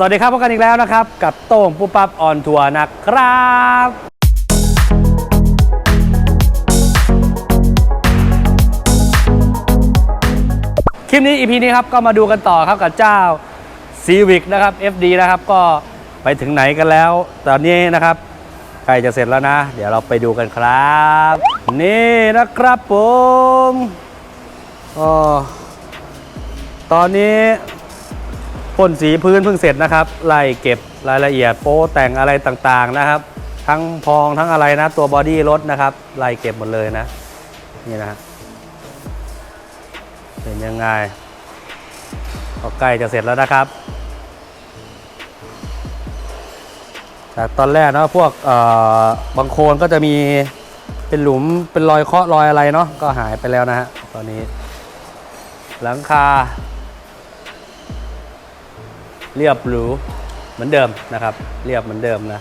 สวัสดีครับพบกันอีกแล้วนะครับ กับโต้งปุ๊บปั๊บออนทัวร์นะครับคลิปนี้ EP นี้ครับก็มาดูกันต่อครับกับเจ้า Civic นะครับ FD นะครับก็ไปถึงไหนกันแล้ว ตอนนี้นะครับใกล้จะเสร็จแล้วนะ เดี๋ยวเราไปดูกันครับ นี่นะครับผมอ๋อตอนนี้ พ่นสีพื้นเพิ่งเสร็จนะครับ ไล่เก็บรายละเอียดโป๊แต่งอะไรต่างๆนะครับ ทั้งพองทั้งอะไรนะ ตัวบอดี้รถนะครับ ไล่เก็บหมดเลยนะ นี่นะเป็นยังไงก็ใกล้จะเสร็จแล้วนะครับจากตอนแรกเนาะพวกเอ่อบางโคลนก็จะมีเป็นหลุมเป็นรอยเคาะรอยอะไรเนาะก็หายไปแล้วนะฮะตอนนี้ หลังคา เรียบหรูเหมือนเดิมนะครับ เรียบเหมือนเดิมนะ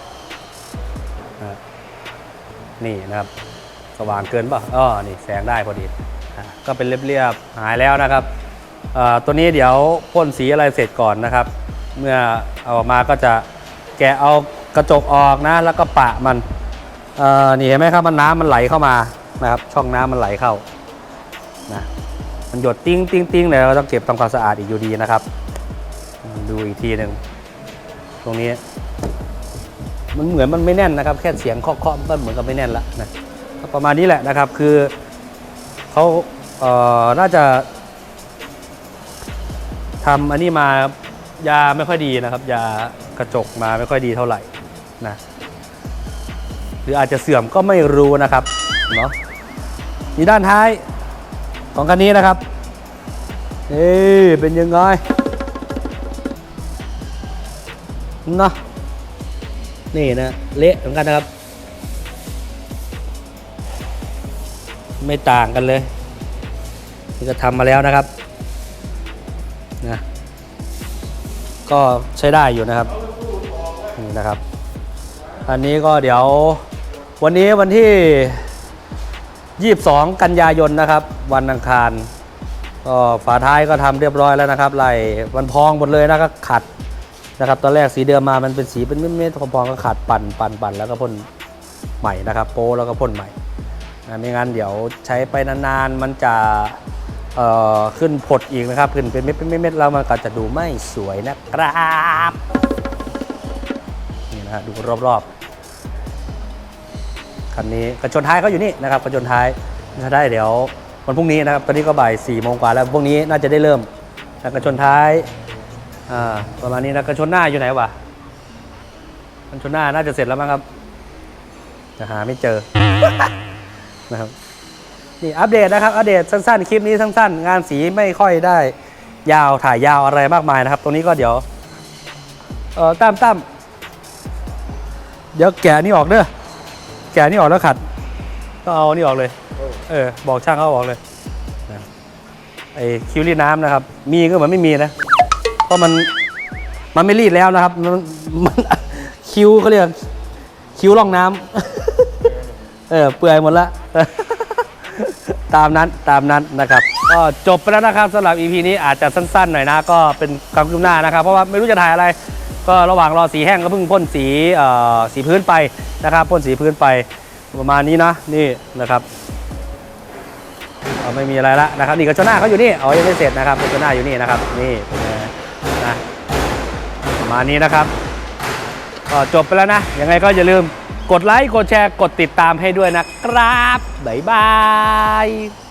นี่นะครับสว่างเกินป่ะอ๋อนี่แสงได้พอดี ก็เป็นเรียบๆหายแล้วนะครับตัวนี้เดี๋ยวพ่นสีอะไรเสร็จก่อนนะครับ เมื่อเอามาก็จะแกะเอากระจกออกนะ แล้วก็ปะมันนี่เห็นไหมครับมันน้ำมันไหลเข้ามานะครับ ช่องน้ำมันไหลเข้านะมันหยดติ้งติ้งติ้งเลยเราต้องเก็บทำความสะอาดอีกอยู่ดีนะครับ ดูอีกทีหนึ่งตรงนี้ มันเหมือนมันไม่แน่นนะครับ แค่เสียงเคาะๆมันเหมือนกับไม่แน่นละนะก็ประมาณนี้แหละนะครับคือเขาเอ่อน่าจะทำอันนี้มายาไม่ค่อยดีนะครับ ยากระจกมาไม่ค่อยดีเท่าไหร่นะหรืออาจจะเสื่อมก็ไม่รู้นะครับเนาะนี่ด้านท้ายของคันนี้นะครับเอ๊เป็นยังไง เนาะนี่นะเละเหมือนกันนะครับ ไม่ต่างกันเลยนี่ก็ทำมาแล้วนะครับนะก็ใช้ได้อยู่นะครับนี่นะครับ อันนี้ก็เดี๋ยววันนี้วันที่ 22 กันยายนนะครับ วันอังคารก็ฝาท้ายก็ทำเรียบร้อยแล้วนะครับไหล่วันพองหมดเลยนะครับขัด นะครับตอนแรกสีเดิมมามันเป็นสีเป็นเม็ดๆพองๆก็ขาดปั่นปั่นปั่นแล้วก็พ่นใหม่นะครับโป้แล้วก็พ่นใหม่นะไม่งั้นเดี๋ยวใช้ไปนานๆมันจะขึ้นผดอีกนะครับขึ้นเป็นเม็ดเป็นเม็ดๆแล้วมันก็จะดูไม่สวยนะครับนี่นะฮะดูรอบๆคันนี้กระชนท้ายเขาอยู่นี่นะครับกระชนท้ายถ้าได้เดี๋ยววันพรุ่งนี้นะครับตอนนี้ก็บ่ายสี่โมงกว่าแล้วพรุ่งนี้น่าจะได้เริ่มกระชนท้าย อ่าประมาณนี้นะกระชนหน้าอยู่ไหนวะกระชนหน้าน่าจะเสร็จแล้วมั้งครับจะหาไม่เจอนะครับนี่อัปเดตนะครับอัปเดตสั้นๆคลิปนี้สั้นๆ งานสีไม่ค่อยได้ยาวถ่ายยาวอะไรมากมายนะครับ ตรงนี้ก็เดี๋ยวเออตั้มตั้มเดี๋ยวแกะนี่ออกเด้อแกะนี่ออกแล้วขัด ก็เอานี่ออกเลย เออ บอกช่างเขาออกเลยนะไอคิวรีดน้ำนะครับ มีก็เหมือนไม่มีนะ เพราะมันมันไม่รีดแล้วนะครับ มันมันคิ้วเขาเรียกคิ้วร่องน้ำเออเปื่อยหมดละตามนั้นตามนั้นนะครับ ก็จบไปแล้วนะครับสำหรับ EP นี้อาจจะสั้นๆหน่อยนะ ก็เป็นความคืบหน้านะครับ เพราะว่าไม่รู้จะถ่ายอะไร ก็ระหว่างรอสีแห้งก็เพิ่งพ่นสีเอ่อสีพื้นไปนะครับพ่นสีพื้นไปประมาณนี้นะนี่นะครับไม่มีอะไรละนะครับนี่กระชนหน้าเขาอยู่นี่เอยังไม่เสร็จนะครับกระชนหน้าอยู่นี่นะครับนี่ มานี้นะครับ ก็จบไปแล้วนะ ยังไงก็อย่าลืมกดไลค์ กดแชร์ กดติดตามให้ด้วยนะครับ บ๊ายบาย